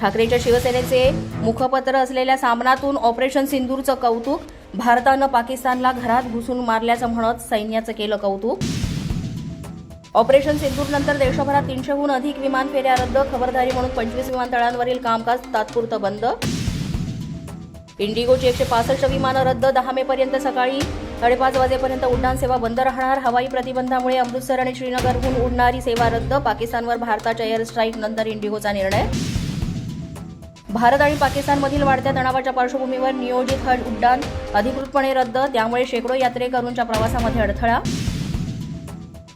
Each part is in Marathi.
ठाकरेंच्या शिवसेनेचे मुखपत्र असलेल्या सामनातून ऑपरेशन सिंदूरचं कौतुक भारतानं पाकिस्तानला घरात घुसून मारल्याचं म्हणत सैन्याचं केलं कौतुक. ऑपरेशन सिंदूरनंतर देशभरात तीनशेहून अधिक विमान फेऱ्या रद्द खबरदारी म्हणून पंचवीस विमानतळांवरील कामकाज तात्पुरतं बंद. इंडिगोची एकशे पासष्ट विमानं रद्द दहा मे पर्यंत सकाळी साडेपाच वाजेपर्यंत उड्डाण सेवा बंद राहणार. हवाई प्रतिबंधामुळे अमृतसर आणि श्रीनगरहून उडणारी सेवा रद्द पाकिस्तानवर भारताच्या एअर स्ट्राईक नंतर इंडिगोचा निर्णय. भारत आणि पाकिस्तानमधील वाढत्या तणावाच्या पार्श्वभूमीवर नियोजित हज उड्डाण अधिकृतपणे रद्द त्यामुळे शेकडो यात्रेकरूंच्या प्रवासामध्ये अडथळा.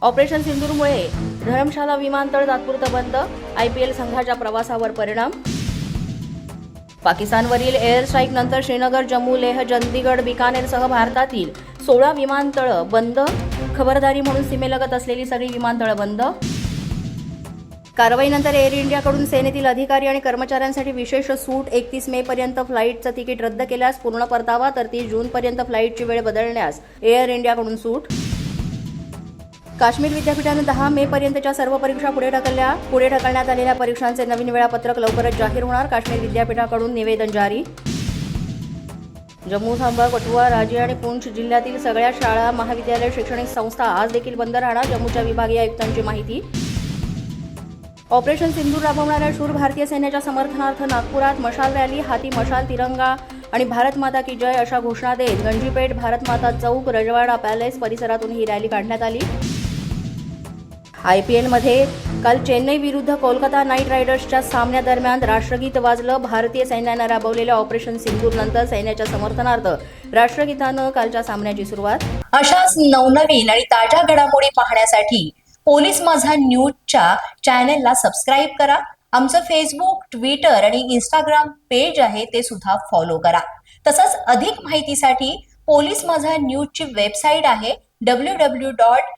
ऑपरेशन सिंदूरमुळे धर्मशाला विमानतळ तात्पुरतं बंद आयपीएल संघाच्या प्रवासावर परिणाम. पाकिस्तानवरील एअर स्ट्राईक नंतर श्रीनगर जम्मू लेह चंदीगड बिकानेरसह भारतातील सोळा विमानतळं बंद. खबरदारी म्हणून सीमेलगत असलेली सगळी विमानतळं बंद. कारवाईनंतर एअर इंडियाकडून सेनेतील अधिकारी आणि कर्मचाऱ्यांसाठी विशेष सूट एकतीस मे पर्यंत फ्लाईटचं तिकीट रद्द केल्यास पूर्ण परतावा तर तीस जूनपर्यंत फ्लाईटची वेळ बदलण्यास एअर इंडियाकडून सूट. काश्मीर विद्यापीठानं दहा मे पर्यंतच्या सर्व परीक्षा पुढे ढकलल्या. पुढे ढकलण्यात आलेल्या परीक्षांचे नवीन वेळापत्रक लवकरच जाहीर होणार. काश्मीर विद्यापीठाकडून निवेदन जारी. जम्मू थांबा कठुआ राजी आणि पूंछ जिल्ह्यातील सगळ्या शाळा महाविद्यालय शैक्षणिक संस्था आज देखील बंद राहणार. जम्मूच्या विभागीय आयुक्तांची माहिती. ऑपरेशन सिंधूर राबवणाऱ्या शूर भारतीय सैन्याच्या समर्थनार्थ नागपुरात मशाल रॅली हाती मशाल तिरंगा आणि भारत माता की जय अशा घोषणा देत गंजीपेठ भारत माता चौक रजवाडा पॅलेस परिसरातून ही रॅली काढण्यात आली. आय पी एलमध्ये काल चेन्नई विरुद्ध कोलकाता नाईट रायडर्सच्या सामन्यादरम्यान राष्ट्रगीत वाजलं. भारतीय सैन्यानं राबवलेल्या ऑपरेशन सिंदूर नंतर सैन्याच्या समर्थनार्थ राष्ट्रगीतानं कालच्या सामन्याची सुरुवात. अशाच नवनवीन आणि ताज्या घडामोडी पाहण्यासाठी पोलीस माझा न्यूजच्या चॅनेलला सबस्क्राईब करा. आमचं फेसबुक ट्विटर आणि इंस्टाग्राम पेज आहे ते सुद्धा फॉलो करा. तसंच अधिक माहितीसाठी पोलीस माझा न्यूजची वेबसाईट आहे डब्ल्यू डब्ल्यू डॉट